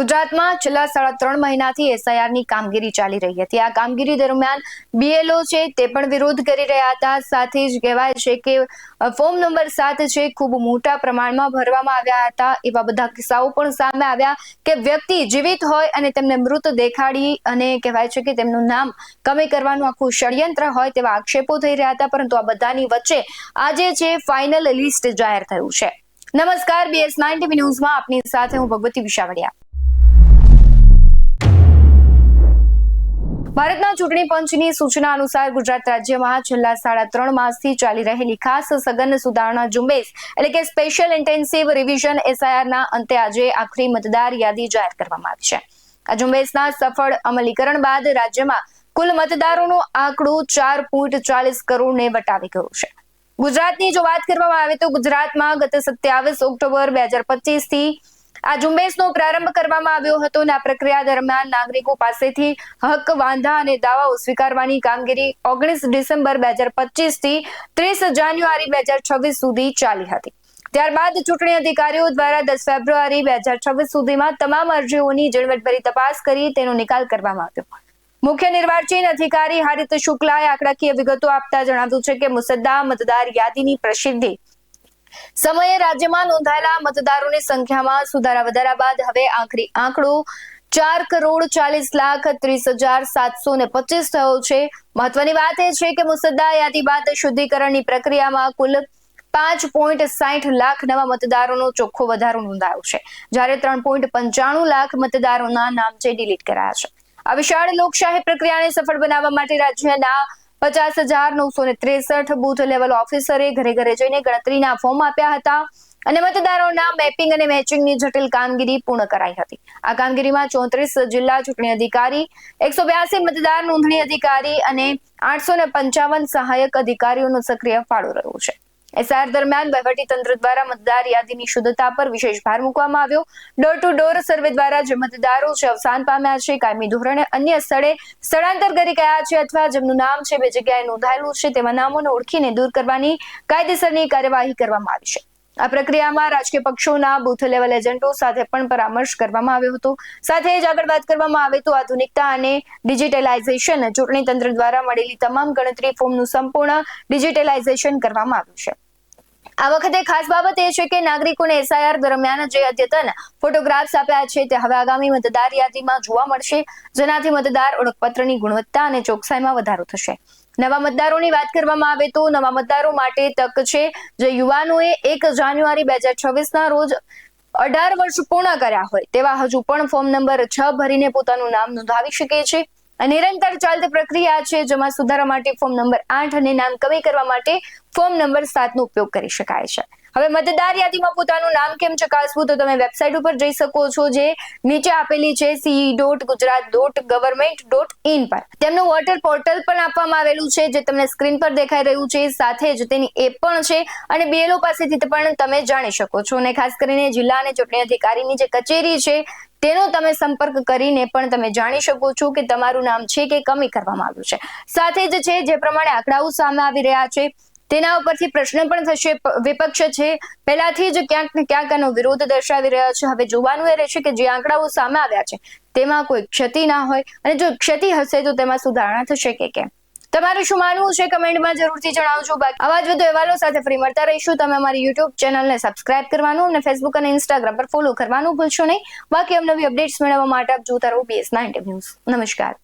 ગુજરાતમાં છેલ્લા સાડા ત્રણ મહિનાથી એસઆઈઆરની કામગીરી ચાલી રહી હતી. આ કામગીરી દરમિયાન બીએલઓ છે તે પણ વિરોધ કરી રહ્યા હતા. સાથે જ કહેવાય છે કે ફોર્મ નંબર સાત છે ખૂબ મોટા પ્રમાણમાં ભરવામાં આવ્યા હતા. એવા બધા કિસ્સાઓ પણ સામે આવ્યા કે વ્યક્તિ જીવિત હોય અને તેમને મૃત દેખાડી અને કહેવાય છે કે તેમનું નામ કમી કરવાનું આખું ષડયંત્ર હોય તેવા આક્ષેપો થઈ રહ્યા હતા. પરંતુ આ બધાની વચ્ચે આજે છે ફાઇનલ લિસ્ટ જાહેર થયું છે. નમસ્કાર બીએસ નાઇન ટીવી ન્યૂઝમાં આપની સાથે હું ભગવતી વિશાવડિયા. ભારતના ચૂંટણી પંચની સૂચના અનુસાર ગુજરાત રાજ્યમાં છેલ્લા સાડા ત્રણ માસથી ચાલી રહેલી ખાસ સઘન સુધારણા ઝુંબેશ એટલે કે સ્પેશિયલ ઇન્ટેન્સિવ રિવિઝન એસઆઈઆરના અંતે આજે આખરી મતદાર યાદી જાહેર કરવામાં આવી છે. આ ઝુંબેશના સફળ અમલીકરણ બાદ રાજ્યમાં કુલ મતદારોનો આંકડો ચાર પોઈન્ટ ચાલીસ કરોડને વટાવી ગયો છે. ગુજરાતની જો વાત કરવામાં આવે તો ગુજરાતમાં ગત સત્યાવીસ ઓક્ટોબર બે હજાર પચીસથી આ ઝુંબેશનો પ્રારંભ કરવામાં આવ્યો હતો અને આ પ્રક્રિયા દરમિયાન નાગરિકો પાસેથી હક, વાંધા અને દાવાઓ સ્વીકારવાની કામગીરી ઓગણીસ ડિસેમ્બર બે હજાર પચીસથી ત્રીસ જાન્યુઆરી બે હજાર છવ્વીસ સુધી ચાલી હતી. ત્યારબાદ ચૂંટણી અધિકારીઓ દ્વારા દસ ફેબ્રુઆરી બે હજાર છવ્વીસ સુધીમાં તમામ અરજીઓની ઝીણવટભરી તપાસ કરી તેનો નિકાલ કરવામાં આવ્યો. મુખ્ય નિર્વાચન અધિકારી હારિત શુક્લાએ આંકડાકીય વિગતો આપતા જણાવ્યું છે કે મુસદ્દા મતદાર યાદીની પ્રસિદ્ધિ સમયે રાજ્યમાં નોંધાયેલા મતદારોની સંખ્યામાં સુધારા વધારા બાદ હવે આખરી આંકડો ચાર કરોડ ચાલીસ લાખ ત્રીસ હજાર સાતસો ને પચીસ થયો છે. મહત્વની વાત એ છે કે મુસદ્દા યાદી બાદ શુદ્ધિકરણની પ્રક્રિયામાં કુલ પાંચ પોઈન્ટ સાઠ લાખ નવા મતદારોનો ચોખ્ખો વધારો નોંધાયો છે. જ્યારે ત્રણ પોઈન્ટ પંચાણું લાખ મતદારોના નામ છે ડિલીટ કરાયા છે. આ વિશાળ લોકશાહી પ્રક્રિયાને સફળ બનાવવા માટે રાજ્યના પચાસ હજાર નવસો ને ત્રેસઠ બુથ લેવલ ઓફિસરે ઘરે ઘરે જઈને ગણતરીના ફોર્મ આપ્યા હતા અને મતદારોના મેપિંગ અને મેચિંગની જટિલ કામગીરી પૂર્ણ કરાઈ હતી. આ કામગીરીમાં ચોત્રીસ જિલ્લા ચૂંટણી અધિકારી, એકસો બ્યાસી મતદાર નોંધણી અધિકારી અને આઠસો ને પંચાવન સહાયક અધિકારીઓનો સક્રિય ફાળો રહ્યો છે. એસઆર દરમિયાન વહીવટી તંત્ર દ્વારા મતદાર યાદીની શુદ્ધતા પર વિશેષ ભાર મૂકવામાં આવ્યો. ડોર ટુ ડોર સર્વે દ્વારા જે મતદારો છે, અવસાન પામ્યા છે, કાયમી ધોરણે અન્ય સ્થળે સ્થળાંતર કરી ગયા છે અથવા જેમનું નામ છે, બે જગ્યાએ નોંધાયેલું છે તેવા નામોને ઓળખીને દૂર કરવાની કાયદેસરની કાર્યવાહી કરવામાં આવી છે. આ પ્રક્રિયામાં રાજકીય પક્ષોના બુથ લેવલ એજન્ટો સાથે પણ પરામર્શ કરવામાં આવ્યો હતો. સાથે જ આગળ વાત કરવામાં આવે તો આધુનિકતા અને ડિજિટલાઇઝેશન ચૂંટણી તંત્ર દ્વારા મળેલી તમામ ગણતરી ફોર્મનું સંપૂર્ણ ડિજિટલાઇઝેશન કરવામાં આવ્યું છે. આ વખતે ખાસ બાબત એ છે કે નાગરિકોને એસઆઈઆર દરમિયાન જે અદ્યતન ફોટોગ્રાફ્સ આપ્યા છે તે હવે આગામી મતદાર યાદીમાં જોવા મળશે. જેનાથી મતદાર ઓળખપત્રની ગુણવત્તા અને ચોકસાઈમાં વધારો થશે. નવા મતદારોની વાત કરવામાં આવે તો નવા મતદારો માટે તક છે. જે યુવાનોએ એક જાન્યુઆરી બે હજાર છવ્વીસના રોજ અઢાર વર્ષ પૂર્ણ કર્યા હોય તેવા હજુ પણ ફોર્મ નંબર છ ભરીને પોતાનું નામ નોંધાવી શકે છે. નિરંતર ચાલતી પ્રક્રિયા છે જેમાં સુધારા માટે ફોર્મ નંબર આઠ અને નામ કમી કરવા માટે ફોર્મ નંબર સાતનો ઉપયોગ કરી શકાય છે. હવે મતદાર યાદીમાં પોતાનું નામ કેમ ચકાસવું તો તમે વેબસાઇટ ઉપર જઈ શકો છો જે નીચે આપેલી છે C dot Gujarat dot government dot in પર. તેમનું વોટર પોર્ટલ પણ આપવામાં આવેલું છે, જે તમને સ્ક્રીન પર દેખાઈ રહ્યું છે. સાથે જ તેની એપ પણ છે અને બીએલઓ પાસેથી પણ તમે જાણી શકો છો. અને ખાસ કરીને જિલ્લા અને ચૂંટણી અધિકારીની જે કચેરી છે, તેનો તમે સંપર્ક કરીને પણ તમે જાણી શકો છો કે તમારું નામ છે કે કમી કરવામાં આવ્યું છે. સાથે જ છે, જે પ્રમાણે આંકડાઓ સામે આવી રહ્યા છે તેના ઉપરથી પ્રશ્ન પણ થશે વિપક્ષ છે. પહેલાથી જ ક્યાંક ને ક્યાંક આનો વિરોધ દર્શાવી રહ્યા છે. હવે જોવાનું એ રહેશે કે જે આંકડાઓ સામે આવ્યા છે, તેમાં કોઈ ક્ષતિ ના હોય. અને જો ક્ષતિ હશે તો તેમાં સુધારણા થશે કે કેમ? તમારું શું માનવું છે? કમેન્ટમાં જરૂરથી જણાવજો. બાકી આવા જ વધુ અહેવાલો સાથે ફ્રી મળતા રહીશું. તમે અમારી યુટ્યુબ ચેનલને સબસ્ક્રાઇબ કરવાનું અને ફેસબુક અને ઇન્સ્ટાગ્રામ પર ફોલો કરવાનું ભૂલશો નહીં. બાકી અવનવી અપડેટ્સ મેળવવા માટે આપ જોતા રહો બીએસ નાઇન્ટી ન્યૂઝ નમસ્કાર.